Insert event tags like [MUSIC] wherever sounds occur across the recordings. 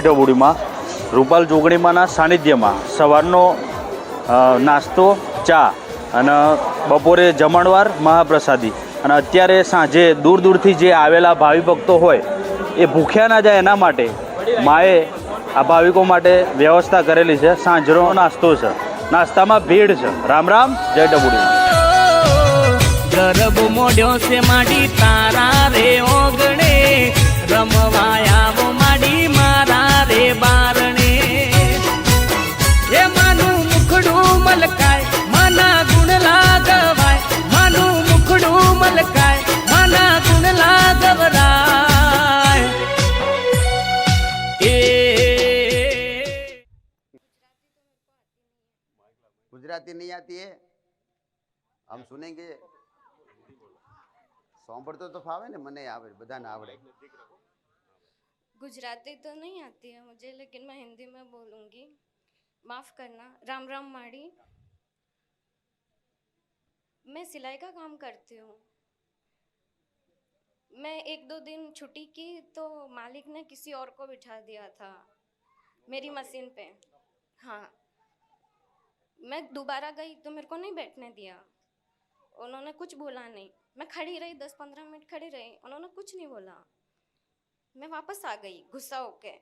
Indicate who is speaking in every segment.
Speaker 1: રામ રૂપાલ જોગણીમાંના સાનિધ્યમાં સવારનો નાસ્તો, ચા અને બપોરે જમણવાર મહાપ્રસાદી. અને અત્યારે સાંજે દૂર દૂરથી જે આવેલા ભાવિ ભક્તો હોય, એ ભૂખ્યા ના જાય એના માટે માએ આ ભાવિકો માટે વ્યવસ્થા કરેલી છે. સાંજનો નાસ્તો છે. નાસ્તામાં ભીડ છે. રામ રામ, જય ઢબુડી
Speaker 2: ગરબ મોઢ્યો છે માડી તારા રે ઓગણે.
Speaker 3: गुजराती नहीं आती है हम सुनेंगे સાંભળતો તો ફાવે ને મને આવે બધાને આવડે
Speaker 4: गुजराती तो नहीं आती है मुझे लेकिन मैं हिंदी में बोलूँगी माफ़ करना राम राम माड़ी मैं सिलाई का काम करती हूँ मैं एक दो दिन छुट्टी की तो मालिक ने किसी और को बिठा दिया था मेरी मशीन पे हाँ मैं दोबारा गई तो मेरे को नहीं बैठने दिया। उन्होंने कुछ बोला नहीं। मैं खड़ी रही दस पंद्रह मिनट खड़ी रही उन्होंने कुछ नहीं बोला। मैं वापस आ गई गुस्सा होके।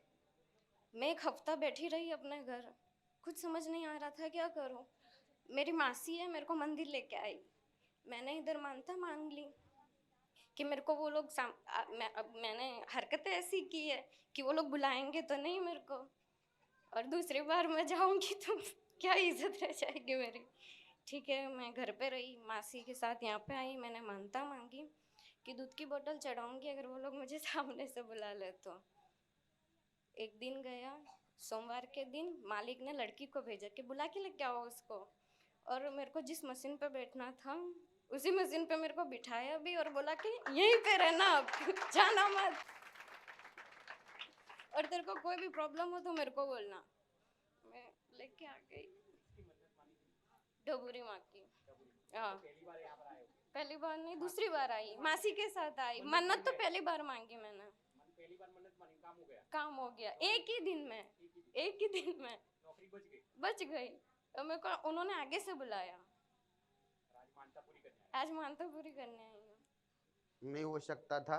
Speaker 4: मैं एक हफ़्ता बैठी रही अपने घर। कुछ समझ नहीं आ रहा था क्या करूँ। मेरी मासी है मेरे को मंदिर लेके आई। मैंने इधर मानता मांग ली कि मेरे को वो लोग आ, मैं, अब मैंने हरकतें ऐसी की है कि वो लोग बुलाएँगे तो नहीं मेरे को। और दूसरी बार मैं जाऊँगी तो क्या इज़्ज़त रह जाएगी मेरी? ठीक है, मैं घर पे रही, मासी के साथ यहाँ पे आई, मैंने मानता मांगी कि दूध की बोतल चढ़ाऊँगी अगर वो लोग मुझे [LAUGHS] सामने से बुला ले तो। एक दिन गया, सोमवार के दिन मालिक ने लड़की को भेजा कि बुला के लेके आओ उसको। और मेरे को जिस मशीन पे बैठना था, उसी मशीन पे मेरे को बिठाया भी और बोला कि यहीं पे रहना अब जाना मत। और तेरे को कोई भी प्रॉब्लम हो तो मेरे को बोलना। लेके आ गई। डबूरी माँ की। हाँ। पहली बार नहीं दूसरी बार आई। मासी के साथ आई। मन्नत तो पहली बार मांगी मैंने। काम हो गया? एक ही दिन में एक ही दिन में? बच गई? और मेरे को उन्होंने आगे से बुलाया। आज मानता पूरी करने आई हूँ।
Speaker 3: नहीं हो सकता था।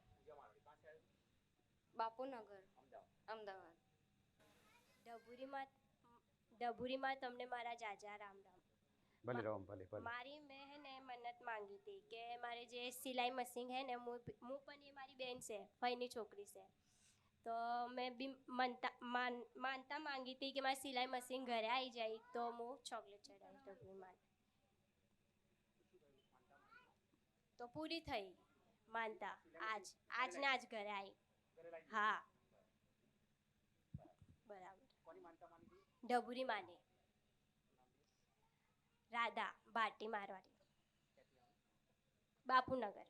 Speaker 4: બાપુનગર અમદાવાદ.
Speaker 5: ડભુરીમાં ડભુરીમાં તમને મારા જાજા રામ રામ.
Speaker 3: ભલે રામ ભલે ભલે.
Speaker 5: મારી મેં હે ને મન્નત માંગી હતી કે મારે જે સિલાઈ મશીન હે ને હું હું પણ એ મારી બેન છે ફઈની છોકરી છે. તો મેં બી માનતા માનતા માંગી હતી કે મારી સિલાઈ મશીન ઘરે આવી જાય તો હું ચોકલેટ ચડાવીશ ડભુરીમાં. તો પૂરી થઈ માનતા. આજ આજના આજ ઘરે આવી હા. બરાબર. ડભુરી માને. રાધા બાટી મારવાડી બાપુનગર.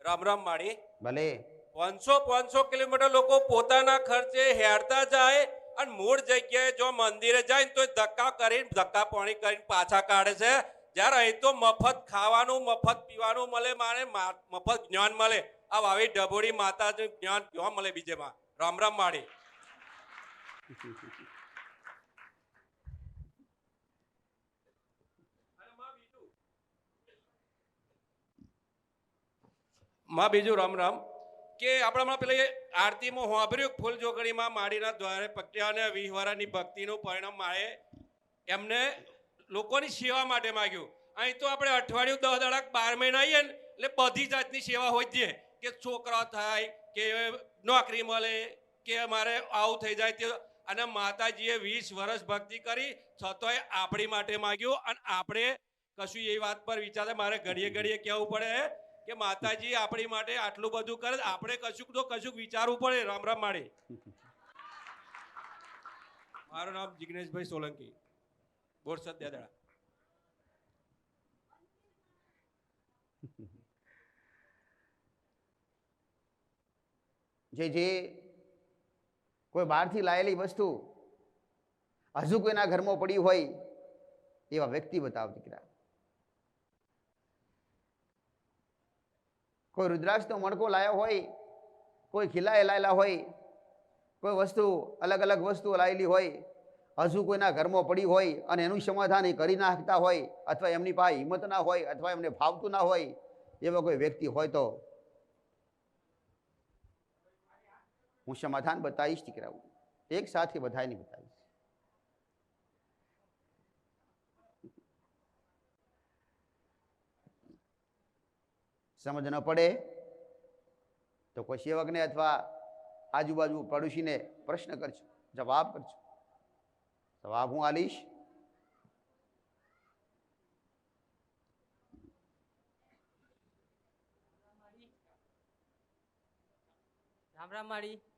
Speaker 6: રામ રામ માળી.
Speaker 3: ભલે.
Speaker 6: પાંચસો પાંચસો કિલોમીટર લોકો પોતાના ખર્ચે હેરતા જાય અને મૂળ જગ્યાએ જો મંદિરે જાય ને તો ધક્કા કરીને ધક્કા પાણી કરીને પાછા કાઢે છે. જ્યારે અહીં તો મફત ખાવાનું મફત પીવાનું મળે મારે મા- મફત જ્ઞાન મળે. આ આવી ડભોડી માતાનું જ્ઞાન ક્યાં મળે બીજેમાં રામ રામ માળી માં બીજું રામ રામ કે આપણામાં પેલી આરતીમાં હોંભર્યું ફૂલ જોગણીમાં માડીના દ્વારે પક્યા અને વિહવારાની ભક્તિનું પરિણામ માળે એમને લોકોની સેવા માટે માગ્યું અહીં તો આપણે અઠવાડિયું દસ દડાક બાર મહિના આવીએ ને એટલે બધી જાતની સેવા હોય જ કે છોકરા થાય, કે નોકરી મળે, કે મારે આવું થઈ જાય તે. અને માતાજીએ વીસ વર્ષ ભક્તિ કરી, છતાંય આપણી માટે માગ્યું. અને આપણે કશું એ વાત પર વિચારે, મારે ઘડીએ ઘડીએ કહેવું પડે કે માતાજી આપણી માટે આટલું બધું કરે, આપણે કશુંક તો કશુંક વિચારવું પડે, રામ રામ માળી. મારું નામ જિગ્નેશભાઈ સોલંકી, બોરસદ દેદડા.
Speaker 3: જે જે કોઈ બહારથી લાયેલી વસ્તુ હજુ કોઈના ઘરમાં પડી હોય એવા વ્યક્તિ બતાવ દીકરા. કોઈ રુદ્રાક્ષનો મણકો લાયો હોય, કોઈ ખીલાએ લાયેલા હોય, કોઈ વસ્તુ અલગ અલગ વસ્તુઓ લાયેલી હોય, હજુ કોઈના ઘરમાં પડી હોય અને એનું સમાધાન એ કરી નાખતા હોય અથવા એમની પાસે હિંમત ના હોય અથવા એમને ફાવતું ના હોય એવા કોઈ વ્યક્તિ હોય તો હું સમાધાન બતાવીશ દીકરાઓ. એક સાથે બધાને બતાવીશ. સમજ ન પડે તો કોઈ સેવકને અથવા આજુબાજુ પડોશીને પ્રશ્ન કરજો, જવાબ કરજો. જવાબ હું આલીશ
Speaker 7: રામ રામ માળી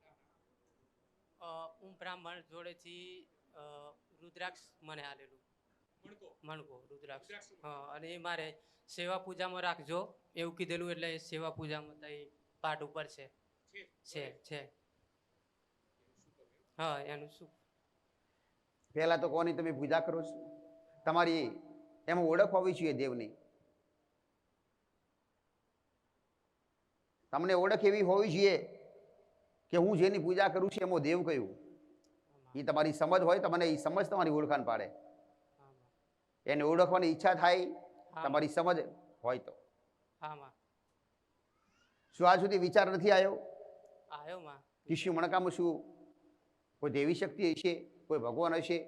Speaker 7: હું બ્રાહ્મણ જોડેથી રુદ્રાક્ષ મને આલેલું. મણકો? રુદ્રાક્ષ. હા અને એ મારે સેવા પૂજામાં રાખજો. એવું કીધેલું એટલે સેવા પૂજામાં તઈ પાઠ ઉપર છે. છે. છે હા એનું શું?
Speaker 3: પહેલાં તો કોની તમે પૂજા કરો છો? તમારી એમાં ઓળખ હોવી જોઈએ દેવની. તમને ઓળખ એવી હોવી જોઈએ કે હું જેની પૂજા કરું છું એમાં દેવ કયું? એ તમારી સમજ હોય તમને એ સમજ તમારી ઓળખાણ પાડે. એને ઓળખવાની ઈચ્છા થાય તમારી સમજ હોય તો. શું આ સુધી વિચાર નથી આવ્યો?
Speaker 7: આવ્યો માં.
Speaker 3: મણકામાં શું કોઈ દેવી શક્તિ હશે કોઈ ભગવાન હશે?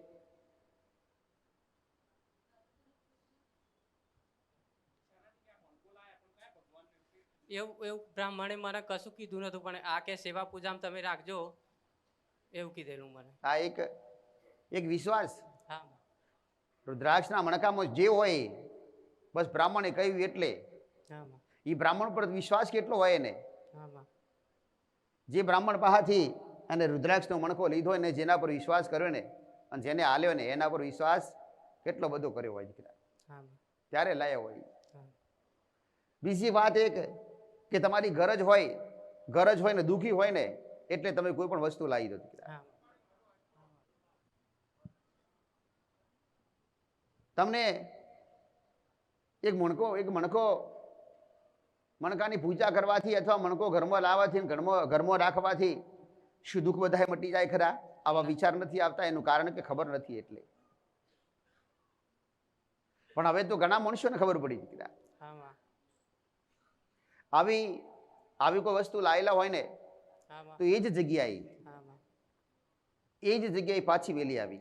Speaker 7: એવું એવું બ્રાહ્મણે મને કશું કીધું નતું પણ આ કે સેવા પૂજામાં તમે રાખજો એવું કીધેલું મને.
Speaker 3: આ એક એક વિશ્વાસ.
Speaker 7: હા.
Speaker 3: રુદ્રાક્ષના મણકામાં જે હોય બસ બ્રાહ્મણે કહ્યું એટલે. એ બ્રાહ્મણ પર વિશ્વાસ કેટલો હોય એને? જે બ્રાહ્મણ પાસેથી અને રુદ્રાક્ષનો મણકો લીધો ને જેના પર વિશ્વાસ કર્યો ને અને જેને આલ્યો ને એના પર વિશ્વાસ કેટલો બધો કર્યો હોય દીકરા. ત્યારે લાયા હોય. બીજી વાત એક કે તમારી ગરજ હોય ગરજ હોય ને દુઃખી હોય ને એટલે તમે કોઈ પણ વસ્તુ લાવી દો તમને એક મણકો એક મણકો મણકાની પૂજા કરવાથી અથવા મણકો ઘરમાં લાવવાથી ઘરમાં ઘરમાં રાખવાથી શું દુઃખ બધાએ મટી જાય ખરા? આવા વિચાર નથી આવતા એનું કારણ કે ખબર નથી એટલે. પણ હવે તો ઘણા મનુષ્યોને ખબર પડી
Speaker 7: માં
Speaker 3: આવી આવી કોઈ વસ્તુ લાયેલા હોય ને તો એ જ જગ્યાએ એ જ જગ્યાએ પાછી વેલી આવી.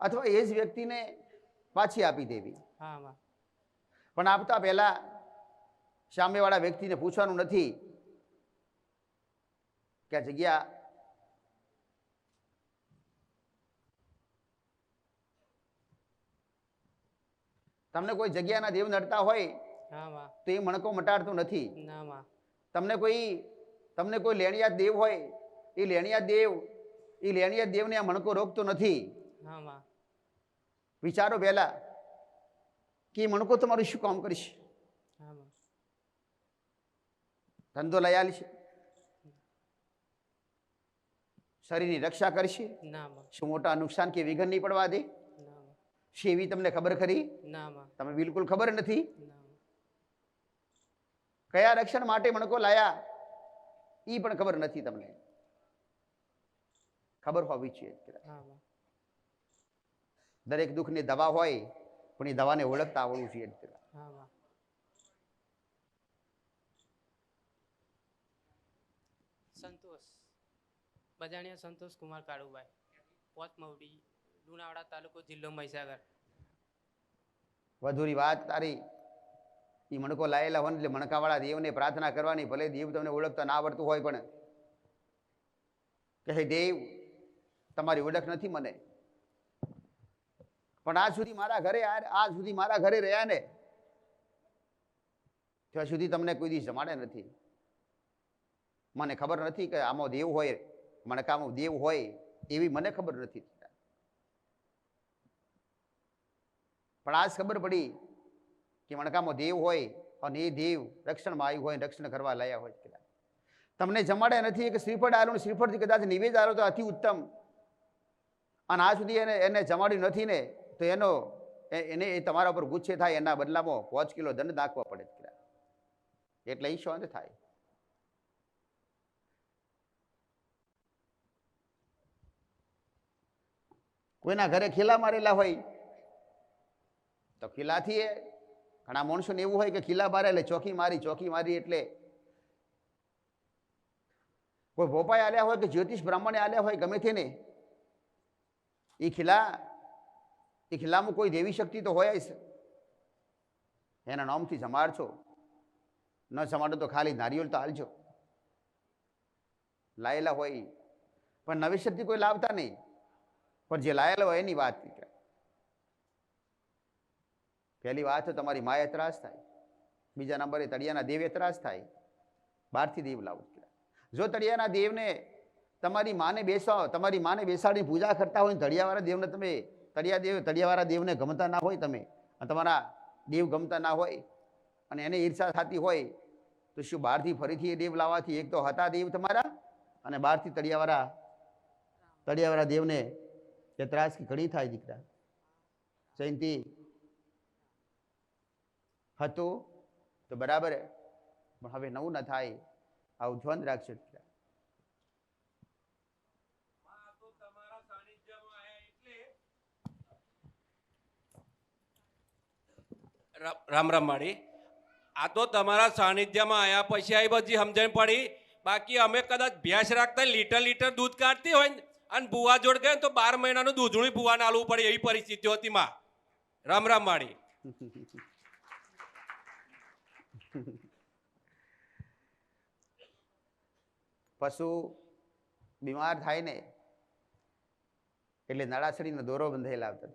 Speaker 3: અથવા એ જ વ્યક્તિને પાછી આપી દેવી. પણ આપતા પહેલા સામેવાળા વ્યક્તિને પૂછવાનું નથી કે આ જગ્યા તમને કોઈ જગ્યાના દેવ નડતા હોય તો એ મણકો મટાડતો નથી. તમને કોઈ તમને કોઈ લેણિયા દેવ હોય એ લેણિયા દેવ એ લેણિયા દેવને આ મણકો રોકતો નથી. વિચારો પહેલા કે એ મણકો તમારું શું કામ કરીશ? ધંધો લઈ છે શરીરની રક્ષા કરશે.
Speaker 7: ના માં
Speaker 3: શું મોટા નુકસાન કે વિઘન નહીં પડવા દે? છે એવી તમને ખબર ખરી? તમે બિલકુલ ખબર નથી? કયા રક્ષણ માટે મણકો લાયા? એ પણ ખબર નથી તમને. ખબર હોવી જોઈએ દરેક દુઃખની દવા હોય પણ એ દવાને ઓળખતા આવડવું જોઈએ.
Speaker 7: સંતોષ. બજાણિયા સંતોષ કુમાર કાળુભાઈ પોત મવડી લુણાવાડા તાલુકો જિલ્લો મહીસાગર.
Speaker 3: વધુરી વાત તારી. એ મણકો લાયેલા હોય એટલે મણકાવાળા દેવને પ્રાર્થના કરવાની, ભલે દેવ તમને ઓળખતા ના આવડતું હોય પણ. કે દેવ, તમારી ઓળખ નથી મને. પણ આજ સુધી મારા ઘરે આજ સુધી મારા ઘરે રહ્યા ને, ત્યાં સુધી તમને કોઈ દિવસ જમાડે નથી. મને ખબર નથી કે આમાં દેવ હોય, મણકામાં દેવ હોય, એવી મને ખબર નથી. પણ આજ ખબર પડી કે મણકામાં દેવ હોય અને એ દેવ રક્ષણમાં આવ્યું હોય, રક્ષણ કરવા લાયા હોય કદાચ. તમને જમાડે નથી કે શ્રીફળ આવેલું શ્રીફળથી કદાચ નિવેદ આવ્યો તો અતિ ઉત્તમ. અને આ સુધી એને એને જમાડ્યું નથી ને, તો એનો એને એ તમારા ઉપર ગુચ્છે થાય, એના બદલામાં પાંચ કિલો દંડ નાખવો પડે એટલે એ શાંત થાય. કોઈના ઘરે ખીલા મારેલા હોય, તો ખીલાથી ઘણા માણસોને એવું હોય કે ખીલા બારે એટલે ચોકી મારી ચોકી મારી એટલે કોઈ ભોપાઈ આલ્યા હોય કે જ્યોતિષ બ્રાહ્મણે આલ્યા હોય ગમે તેને એ ખીલા એ ખીલામાં કોઈ દેવી શક્તિ તો હોય જ. એના નામથી જમાડશો ન જમાડો તો ખાલી નારિયેળ તો હાલજો. લાયેલા હોય પણ નવી શક્તિ કોઈ લાવતા નહીં. પણ જે લાયેલા હોય એની વાત. પહેલી વાત તમારી માએ ત્રાસ થાય. બીજા નંબરે તળિયાના દેવે ત્રાસ થાય. બહારથી દેવ લાવો. જો તળિયાના દેવને તમારી માને બેસાવો તમારી માને બેસાડીને પૂજા કરતા હોય તળિયાવાળા દેવને તમે, તળિયા દેવ, તળિયાવાળા દેવને ગમતા ના હોય તમે, અને તમારા દેવ ગમતા ના હોય, અને એને ઈર્ષા થતી હોય, તો શું બહારથી ફરીથી એ દેવ લાવવાથી એક તો હતા દેવ તમારા, અને બહારથી તળિયાવાળા તળિયાવાળા દેવને એ ત્રાસ કે ઘણી થાય દીકરા. જયંતિ હતું તો બરાબર પણ હવે નવું ન થાય. આવું
Speaker 6: ધ્વન રાખશે એટલે. રામ રામ માળી આ તો તમારા સાનિધ્યમાં આયા પછી આવી બધી સમજણ પડી. બાકી અમે કદાચ ભેંસ રાખતા લીટર લીટર દૂધ કાઢતી હોય ને અને ભૂવા જોડ ગયા તો બાર મહિનાનું દૂધણું ભૂવાને આલવું પડે એવી પરિસ્થિતિ હતી માં. રામ રામ માળી [LAUGHS]
Speaker 3: પશુ બીમાર થાય ને એટલે નળાસડીનો દોરો બંધાયેલા આવતા.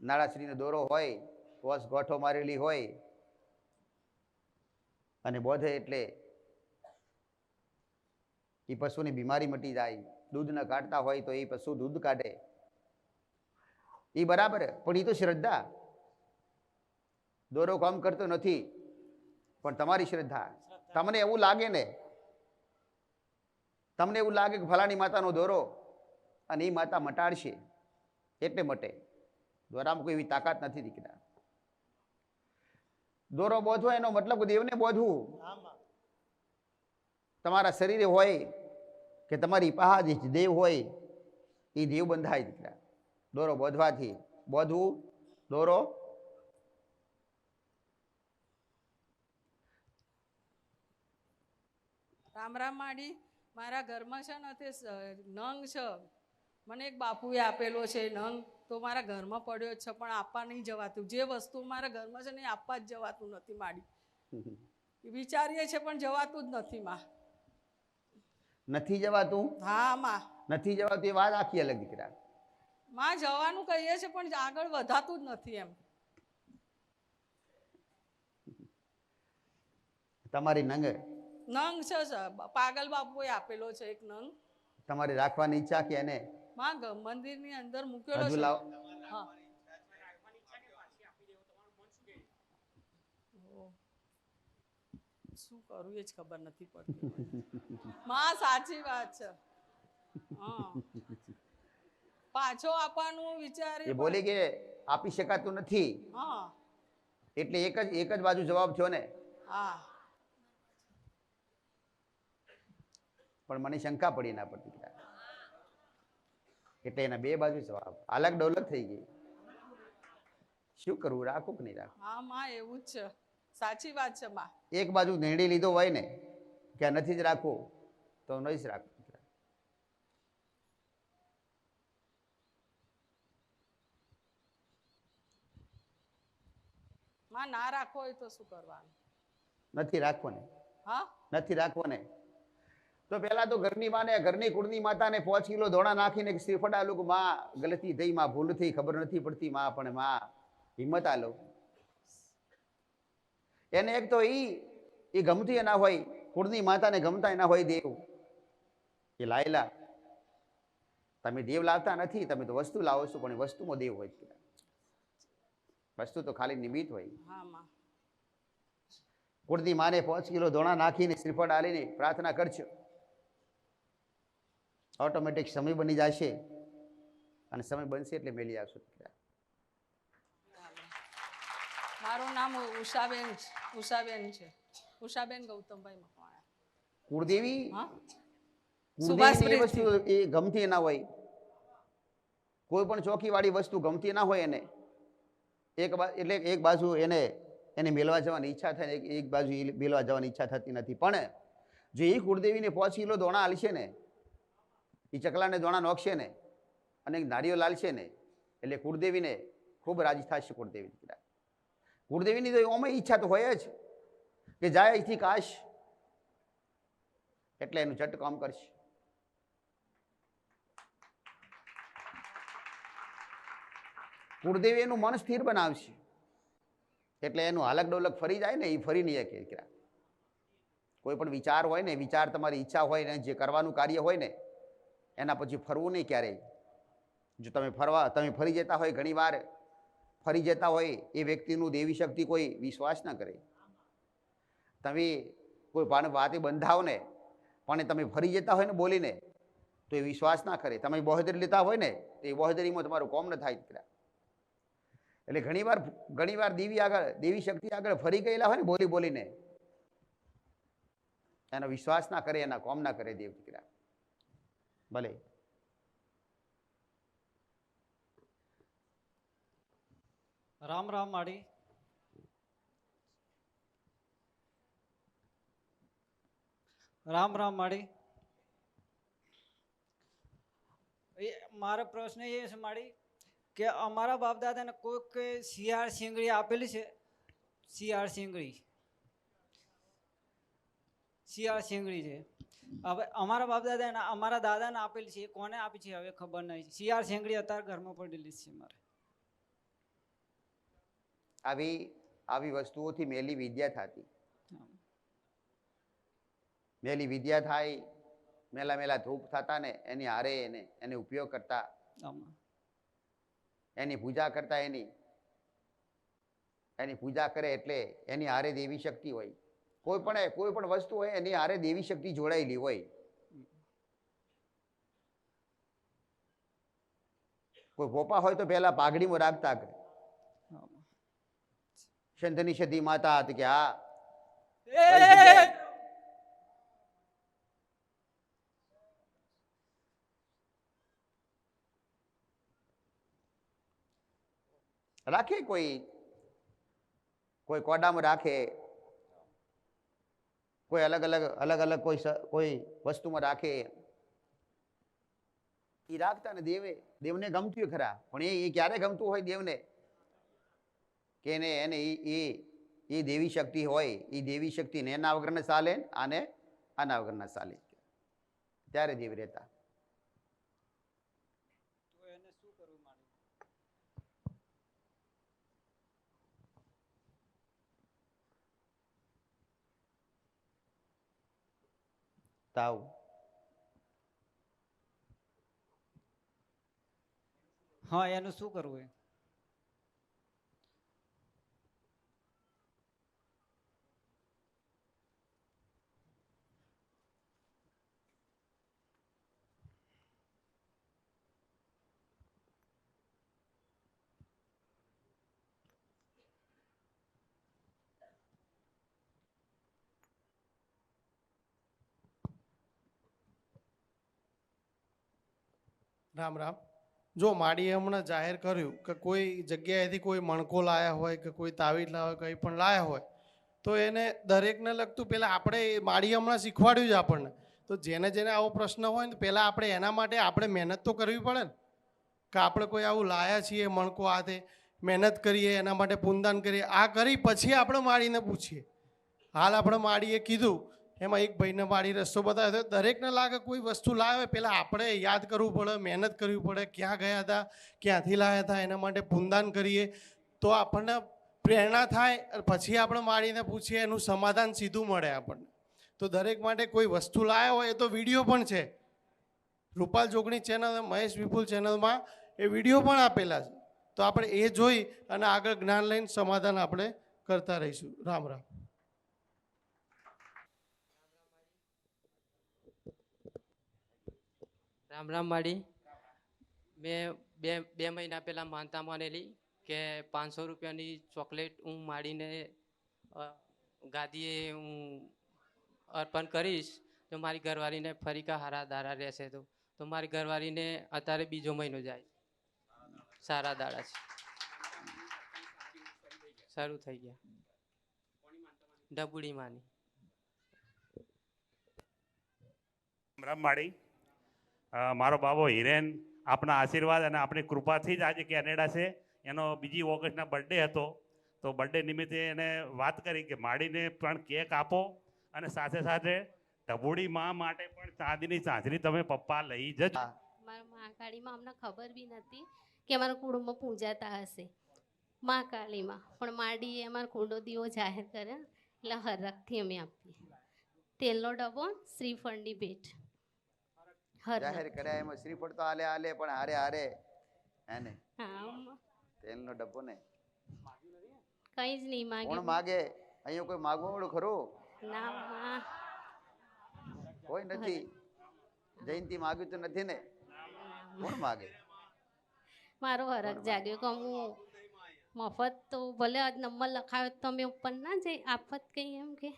Speaker 3: નળાસડીનો દોરો હોય, પોસ ગોઠો મારેલી હોય, અને બોધે એટલે એ પશુની બીમારી મટી જાય. દૂધ ન કાઢતા હોય તો એ પશુ દૂધ કાઢે. એ બરાબર, પણ એ તો શ્રદ્ધા. દોરો કામ કરતો નથી. પણ તમારી શ્રદ્ધા. તમને એવું લાગે ને, તમને એવું લાગે કે ફલાણી માતાનો દોરો અને એ માતા મટાડશે, એટલે મટે. દોરામાં કોઈ એવી તાકાત નથી દીકરા. દોરો બોધવો એનો મતલબ દેવને બોધવું. તમારા શરીરે હોય કે તમારી પહાજ દેવ હોય એ દેવ બંધાય દીકરા. દોરો બોધવાથી બોધવું, દોરો
Speaker 8: રામ રામ માડી મારા ઘરમાં છે ને તે નંગ છે. મને એક બાપુએ આપેલો છે નંગ. તો મારા ઘરમાં પડ્યો જ છે પણ આપવા નહીં જવાતું. જે વસ્તુ મારા ઘરમાં છે ને એ આપવા જ જવાતું નથી માડી. વિચારીએ છે પણ જવાતું જ નથી માં.
Speaker 3: નથી જવાતું?
Speaker 8: હા માં.
Speaker 3: નથી જવાતું એ વાત આખી અલગ દીકરા.
Speaker 8: માં જવાનું કહીએ છે પણ આગળ વધાતું જ નથી એમ.
Speaker 3: તમારી નંગ
Speaker 8: નંગ છે સર પાગલ બાપુએ આપેલો છે એક નંગ.
Speaker 3: તમારે રાખવાની ઈચ્છા કે એને?
Speaker 8: માં મંદિરની અંદર મૂકેલો છે.
Speaker 3: લાવ.
Speaker 8: હા. શું કરું એ જ ખબર નથી પડતી [LAUGHS] માં સાચી વાત છે. હા. પાછો આપવાનું વિચારે
Speaker 3: એ બોલી કે આપી શકાતું નથી.
Speaker 8: હા.
Speaker 3: એટલે એક જ એક જ બાજુ જવાબ થયો ને?
Speaker 8: હા.
Speaker 3: પણ મને શંકા પડી એના પર એટલે એના બે બાજુ જવાબ. અલગ ડોલક થઈ ગઈ. શું કરવું? રાખું કે નહીં રાખું?
Speaker 8: હા માં એવું જ છે. સાચી વાત છે માં.
Speaker 3: એક બાજુ નિર્ણય લીધો હોય ને કે નથી જ રાખવું તો નહીં જ રાખવું
Speaker 8: માં ના રાખો હોય તો શું કરવાનું?
Speaker 3: નથી રાખવો ને.
Speaker 8: હા?
Speaker 3: નથી રાખવો ને. તો પહેલા તો ઘરની માને ઘરની કુળની માતાને પાંચ કિલો ધોણા નાખીને શ્રીફળ આલું કે માં ગલતી થઈ માં ભૂલ થઈ ખબર નથી પડતી માં પણ માં હિંમત આલો. એને એક તો ઈ એ ગમતી એના હોય કુળની માતાને ગમતા એના હોય દેવ. એ લાયેલા. તમે દેવ લાવતા નથી તમે તો વસ્તુ લાવો છો પણ વસ્તુમાં દેવ હોય વસ્તુ તો ખાલી નિમિત્ત હોય. કુળની માને પાંચ કિલો ધોણા નાખીને શ્રીફળ આલીને પ્રાર્થના કરજો. ઓટોમેટિક સમય બની જશે અને સમય બનશે એટલે મેલી આવશો
Speaker 8: મારું નામ ઉષાબેન ઉષાબેન છે. ઉષાબેન ગૌતમભાઈ મકવાણા.
Speaker 3: કુળદેવી?
Speaker 8: સુભાષ
Speaker 3: વસ્તુ એ ગમતી ના હોય. કોઈ પણ ચોકીવાળી વસ્તુ ગમતી ના હોય એને. એક એટલે એક બાજુ એને એને મેળવા જવાની ઈચ્છા થાય એક- બાજુ મેળવા જવાની ઈચ્છા થતી નથી. પણ જો એ કુળદેવીને પહોંચી કિલો દોણા આલશે ને એ ચકલાને દોણા નોખશે ને અને નારીઓ લાલશે ને એટલે કુળદેવીને ખૂબ રાજી થશે કુળદેવી દીકરા. કુળદેવીની તો ઓમે ઈચ્છા તો હોય જ કે જાય અહીંથી કાશ એટલે એનું ચટ કામ કરશે. કુળદેવી એનું મન સ્થિર બનાવશે. એટલે એનું હાલક ડોલક ફરી જાય ને એ ફરી નહીં કે દીકરા. કોઈ પણ વિચાર હોય ને, વિચાર તમારી ઈચ્છા હોય ને, જે કરવાનું કાર્ય હોય ને એના પછી ફરવું નહીં ક્યારેય. જો તમે ફરવા, તમે ફરી જતા હોય ઘણીવાર ફરી જતા હોય એ વ્યક્તિનું દેવી શક્તિ કોઈ વિશ્વાસ ના કરે. તમે કોઈ વાતે બંધાવ ને, પણ તમે ફરી જતા હોય ને બોલીને, તો એ વિશ્વાસ ના કરે. તમે બહોદરી લેતા હોય ને, તો એ બહોદરીમાં તમારું કોમ ન થાય એટલે ઘણીવાર ઘણીવાર દેવી આગળ, દેવી શક્તિ આગળ ફરી ગયેલા હોય ને બોલી બોલીને, એનો વિશ્વાસ ના કરે, એના કોમ ના કરે દેવ દીકરા. ભલે
Speaker 9: રામ રામ માડી રામ રામ માડી મારો પ્રશ્ન એ છે માડી કે અમારા બાપ દાદાને કોઈક શિયાળ શીંગડી આપેલી છે? શિયાળ શીંગડી. શિયાળ શીંગડી છે. હવે અમારા બાપદાદા દાદાને અમારા દાદાને આપેલી છે કોને આપી છે હવે ખબર નહીં. શિયાળ સેંગડી અત્યારે ઘરમાં પડેલી છે મારે.
Speaker 3: આવી આવી વસ્તુઓથી મેલી વિદ્યા થતી. મેલી વિદ્યા થાય મેલા મેલા ધૂપ થતા ને એની હારે એને એને ઉપયોગ કરતા. એની પૂજા કરતા એની એની પૂજા કરે એટલે એની હારે દેવી શક્તિ હોય. કોઈ પણ કોઈ પણ વસ્તુ હોય, એની હારે દેવી શક્તિ જોડાયેલી હોય. કોઈ ભોપા હોય તો પહેલા પાઘડીમાં રાખતા શંધની સતી માતા હતી કે આ રાખે કોઈ? કોઈ કોડામાં રાખે? કોઈ અલગ અલગ અલગ અલગ કોઈ કોઈ વસ્તુમાં રાખે. એ રાખતા ને દેવે, દેવને ગમતું ખરા, પણ એ ક્યારે ગમતું હોય દેવને? કે એને એને એ એ દેવી શક્તિ હોય એ દેવી શક્તિને એના વગરને ચાલે આને આના વગરના ચાલે. ત્યારે દેવ રહેતા
Speaker 9: તો એને શું કરવું માડી
Speaker 3: તાવ
Speaker 9: હા એનું શું કરવું એ
Speaker 10: રામ રામ. જો માડીએ હમણાં જાહેર કર્યું કે કોઈ જગ્યાએથી કોઈ મણકો લાયા હોય કે કોઈ તાવીજ હોય, કંઈ પણ લાયા હોય, તો એને દરેકને લગતું પહેલાં આપણે માડીએ હમણાં શીખવાડ્યું છે આપણને. તો જેને જેને આવો પ્રશ્ન હોય ને પહેલાં આપણે એના માટે આપણે મહેનત તો કરવી પડે ને. કે આપણે કોઈ આવું લાયા છીએ મણકો હાથે, મહેનત કરીએ, એના માટે પૂનદાન કરીએ, આ કરી પછી આપણે માળીને પૂછીએ. હાલ આપણે માળીએ કીધું એમાં એક ભાઈને માળી રસ્તો બતાવ્યો તો દરેકને લાગે કોઈ વસ્તુ લાવે પહેલાં આપણે યાદ કરવું પડે, મહેનત કરવી પડે, ક્યાં ગયા હતા, ક્યાંથી લાવ્યા હતા, એના માટે પૂનદાન કરીએ. તો આપણને પ્રેરણા થાય પછી આપણે માળીને પૂછીએ, એનું સમાધાન સીધું મળે આપણને. તો દરેક માટે કોઈ વસ્તુ લાવ્યા હોય, એ તો વીડિયો પણ છે. રૂપાલ જોગણી ચેનલ મહેશ વિપુલ ચેનલમાં એ વીડિયો પણ આપેલા છે. તો આપણે એ જોઈ અને આગળ જ્ઞાન લઈને સમાધાન આપણે કરતા રહીશું. રામ રામ.
Speaker 7: રામ રામ માડી. મેં બે બે મહિના પહેલાં માનતા માનેલી કે પાંચસો રૂપિયાની ચોકલેટ હું માડીને ગાદીએ હું અર્પણ કરીશ તો મારી ઘરવાળીને ફરી કા હારા દાડા રહેશે તો. તો મારી ઘરવાળીને અત્યારે બીજો મહિનો જાય સારા દાડા છે. શરૂ થઈ ગયા. ડબુડી માની.
Speaker 11: રામવાડી અ, મારો બાબો હિરેન આપના આશીર્વાદ અને આપણી કૃપાથી જ આજે કેનેડા છે. એનો બીજી ઓગસ્ટના બર્થડે હતો. તો બર્થડે નિમિત્તે એને વાત કરી કે માડીને પણ કેક આપો અને સાથે સાથે ઢબુડી માં માટે પણ ચાંદીની ચાંદની તમે પપ્પા લઈ જજો.
Speaker 12: મારા મહાકાળીમાં અમને ખબર બી નથી કે અમારા કુંડમાં પૂજાતા હશે. મહાકાળીમાં. પણ માડીએ અમારો કુંડો દીવો જાહેર કર્યા. એટલે હરખથી અમે આપીએ. તેલનો ડબ્બો, શ્રીફળની ભેટ.
Speaker 3: જાહેર કર્યા એમાં શ્રીફળ તો હાલે આલે પણ હારે હારે. હે ને? તેલનો ડબ્બો ને
Speaker 12: કંઈ જ નહીં
Speaker 3: કોણ માગે? અહીંયા કોઈ માગવા વાળું ખરું?
Speaker 12: ના
Speaker 3: કોઈ નથી. જયંતિ માગ્યું તો નથી ને? કોણ માગે?
Speaker 12: મારો હરક જાગ્યો કે હું મફત તો ભલે આજ નંબર લખાવ્યો તો મેં ઉપર ના જઈ આફત કઈ એમ કે?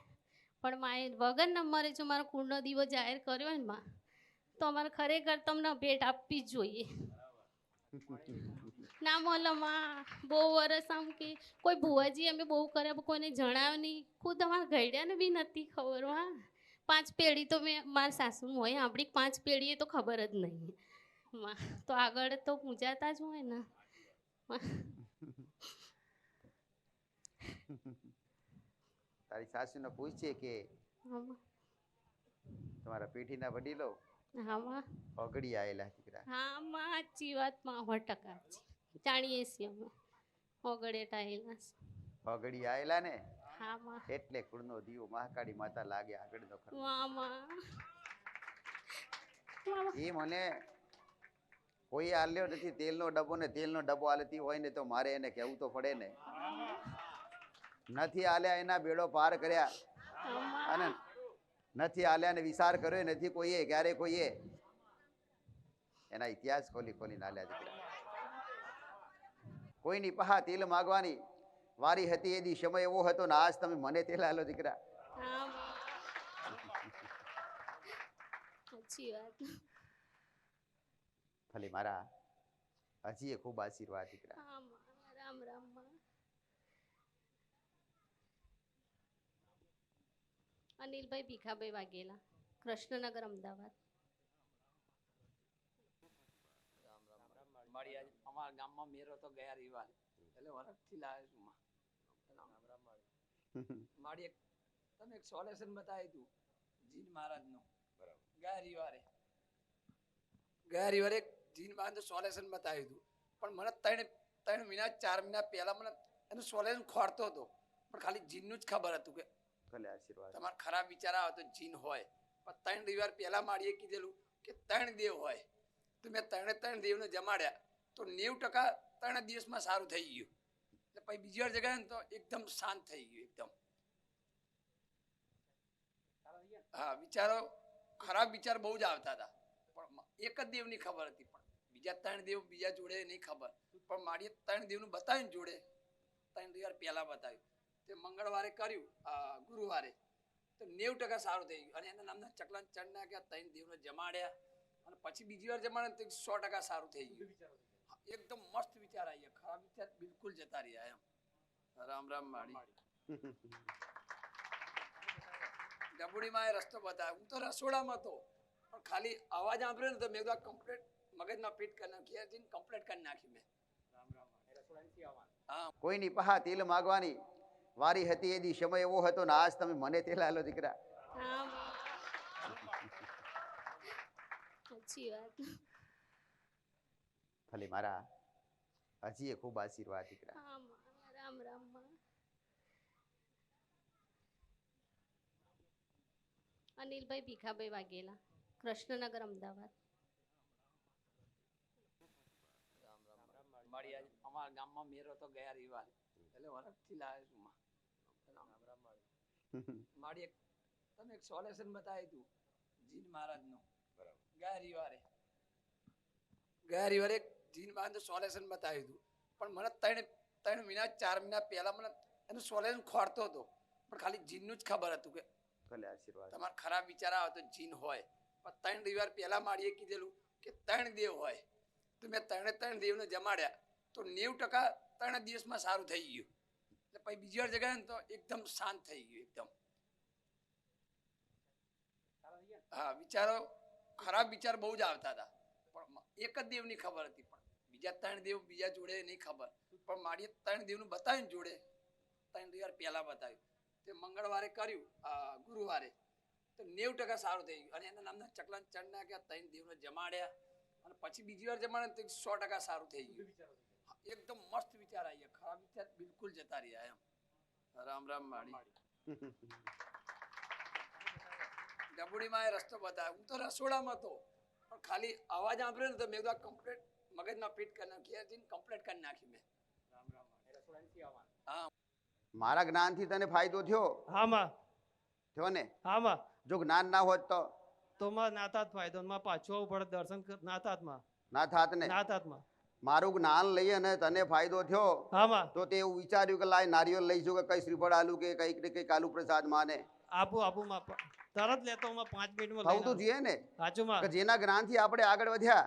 Speaker 12: પણ માએ વગર નંબરે જો મારો કુંડનો દીવો જાહેર કર્યો ને માં તો અમારે ખરેખર તમને ભેટ આપવી જ જોઈએ. ના મોલમાં બહુ વરસ આમ કે કોઈ ભુવાજી અમે બહુ કર્યા પણ કોઈને જણાવ્યું નહીં. ખુદ અમારા ઘરડાને બી નથી ખબર હા. પાંચ પેઢી તો મેં મારા સાસુનું હોય આપણી પાંચ પેઢીએ તો ખબર જ નહીં. તો આગળ તો પૂજાતા જ હોય ને.
Speaker 3: તારી સાસુને પૂછીએ કે તમારા પેઢીના વડીલો
Speaker 12: આમાં
Speaker 3: અગડી આવેલા દીકરા.
Speaker 12: હા આમાં સાચી વાતમાં સો ટકા જાણીએ છીએ અમે ઓગળે ટાઈલા
Speaker 3: અગડી આયેલા ને?
Speaker 12: હામાં.
Speaker 3: એટલે કુળનો દીવો મહાકાળી માતા લાગે આગળનો ખરો.
Speaker 12: મામા
Speaker 3: એ મને કોઈ આલ્યો નથી તેલનો ડબ્બો ને તેલનો ડબ્બો આલતી હોય ને તો મારે એને કહેવું તો પડે ને. નથી આલ્યા એના બેડો પાર કર્યા. અને નથી આલ્યા ને વિચાર કર્યો નથી કોઈએ ક્યારે કોઈએ? એના ઇતિહાસ ખોલી ખોલીને આલ્યા દીકરા. કોઈની પહા તેલ માગવાની વારી હતી એ દી સમય એવો હતો ને આજ તમે મને તેલ આલો દીકરા. ભલે મારા હજી એ ખૂબ આશીર્વાદ દીકરા.
Speaker 12: રામ રામ. અનિલભાઈ ભીખાભાઈ વાઘેલા, કૃષ્ણનગર, અમદાવાદ.
Speaker 13: મારી અમારા ગામમાં મેરો તો ગયા રવિવારે, એટલે માં. એક, તમે એક સોલ્યુશન બતાવ્યું હતું, જીન મહારાજનું. ગયા રવિવારે. ગયા રવિવારે જીન મહારાજનું સોલ્યુશન બતાવ્યું હતું. પણ મને ત્રણ ત્રણ મહિના, ચાર મહિના પહેલા મને એનું સોલ્યુશન ખોરતો હતો. પણ ખાલી જીનનું જ ખબર હતું કે
Speaker 3: ભલે આશીર્વાદ.
Speaker 13: તમારા ખરાબ વિચાર આવે તો જીન હોય. પણ ત્રણ રવિવાર પહેલા માળીએ કીધેલું કે ત્રણ દેવ હોય. તો મેં ત્રણે ત્રણ દેવને જમાડ્યા. તો નેવું ટકા ત્રણ દિવસમાં સારું થઈ ગયું. એટલે પછી બીજી વાર જગ્યાએ તો એકદમ શાંત થઈ ગયું, એકદમ. હા, વિચારો, ખરાબ વિચાર બહુ જ આવતા હતા. પણ એક જ દેવની ખબર હતી પણ. બીજા ત્રણ દેવ બીજા જોડે નહીં ખબર. પણ મારી ત્રણ દેવનું બતાવ્યું જોડે. ત્રણ દેવ પહેલા બતાવ્યું. તે મંગળવારે કર્યું આ ગુરુવારે. તો નેવું ટકા સારું થઈ ગયું. અને એના નામના ચકલા ચડ નાખ્યા ત્રણ દેવને જમાડ્યા. અને પછી બીજી વાર જમાડે તો સો ટકા સારું થઈ ગયું. એકદમ મસ્ત વિચાર આવી ગયા ખરાબ વિચાર બિલકુલ જતા રહ્યા એમ. રામ રામ માળી. ડબુડીમાં એ રસ્તો બતાવ્યો. હું તો રસોડામાં હતો. પણ ખાલી અવાજ સાંભળ્યો ને તો મેં કીધું કમ્પ્લીટ મગજમાં ફિટ કરી નાખી જઈને કમ્પ્લીટ કરી નાખી મેં. હા.
Speaker 3: કોઈની પહા તેલ માગવાની? વારી હતી એ દી સમય એવો હતો ને આજ તમે મને તે આલો દીકરા.
Speaker 12: ખાલી
Speaker 3: ભલે મારા હજી એ ખૂબ આશીર્વાદ દીકરા.
Speaker 12: રામ રામ અનિલભાઈ ભીખાભાઈ વાઘેલા કૃષ્ણનગર અમદાવાદ.
Speaker 13: અમારા ગામમાં મેરો તો ગયા રવિવાર. એટલે વરસથી લાવે છું. મારી એક તમે એક સોલ્યુશન બતાવી હતું જીન મહારાજનું. ગયા રવિવારે ગયા રવિવારે એક જીન મહારાજનું સોલ્યુશન બતાવ્યું હતું પણ મને ત્રણ ત્રણ મહિના ચાર મહિના પહેલા મને એનું સોલ્યુશન ખોરતો હતો. પણ ખાલી જીનનું જ ખબર હતું કે તમારે ખરાબ વિચાર આવે તો જીન હોય. પણ ત્રણ રવિવાર પહેલા માળીએ કીધેલું કે ત્રણ દેવ હોય. તો મેં ત્રણે ત્રણ દેવને જમાડ્યા. તો નેવું ટકા ત્રણ દિવસમાં સારું થઈ ગયું. પછી બીજી વાર ને તો એકદમ શાંત થઈ ગયું, એકદમ. હા, વિચારો, ખરાબ વિચાર બહુ જ આવતા હતા. પણ એક જ દેવની ખબર હતી, પણ બીજા ત્રણ દેવ બીજા જોડે નહીં ખબર. પણ મારીએ ત્રણ દેવનું બતાવ્યું ને જોડે, ત્રણ રવિવાર પેલા બતાવ્યું. તે મંગળવારે કર્યું ગુરુવારે. તો નેવું ટકા સારું થઈ ગયું. અને એના નામના ચકલા ચણ નાખ્યા, ત્રણ દેવને જમાડ્યા. અને પછી બીજી વાર જમાડે તો સો ટકા સારું થઈ ગયું. એકદમ મસ્ત વિચાર આવી ખરાબ વિચાર બિલકુલ જતા રહ્યા એમ. રામ રામ માળી. ડબુડીમાં એ રસ્તો બતાવ્યો. હું તો રસોડામાં હતો. પણ ખાલી અવાજ સાંભળ્યો ને તો મેં કીધું કમ્પ્લેટ મગજમાં ફિટ કરી નાખી. કમ્પ્લેટ કરી નાખી મેં. હા.
Speaker 3: મારા જ્ઞાનથી તને ફાયદો થયો?
Speaker 9: હામાં.
Speaker 3: થયો ને?
Speaker 9: હામાં.
Speaker 3: જો જ્ઞાન ના હોત તો?
Speaker 9: તો માં નાતાત ફાયદો માં પાછો પડે દર્શન નાતાતમાં.
Speaker 3: ના થાત ને
Speaker 9: નાતાતમાં.
Speaker 3: મારું જ્ઞાન લઈ અને તને ફાયદો થયો તો તે એવું વિચાર્યું કે લાય નારિયેલ લઈશું કે કઈ શ્રીફળ આલુ કે કંઈક ને કંઈક આલુ પ્રસાદ માને.
Speaker 9: આપું આપું માં તરત લેતો પાંચ મિનિટમાં
Speaker 3: થવું તો જોઈએ ને.
Speaker 9: સાચું માં.
Speaker 3: જેના જેના જ્ઞાનથી આપણે આગળ વધ્યા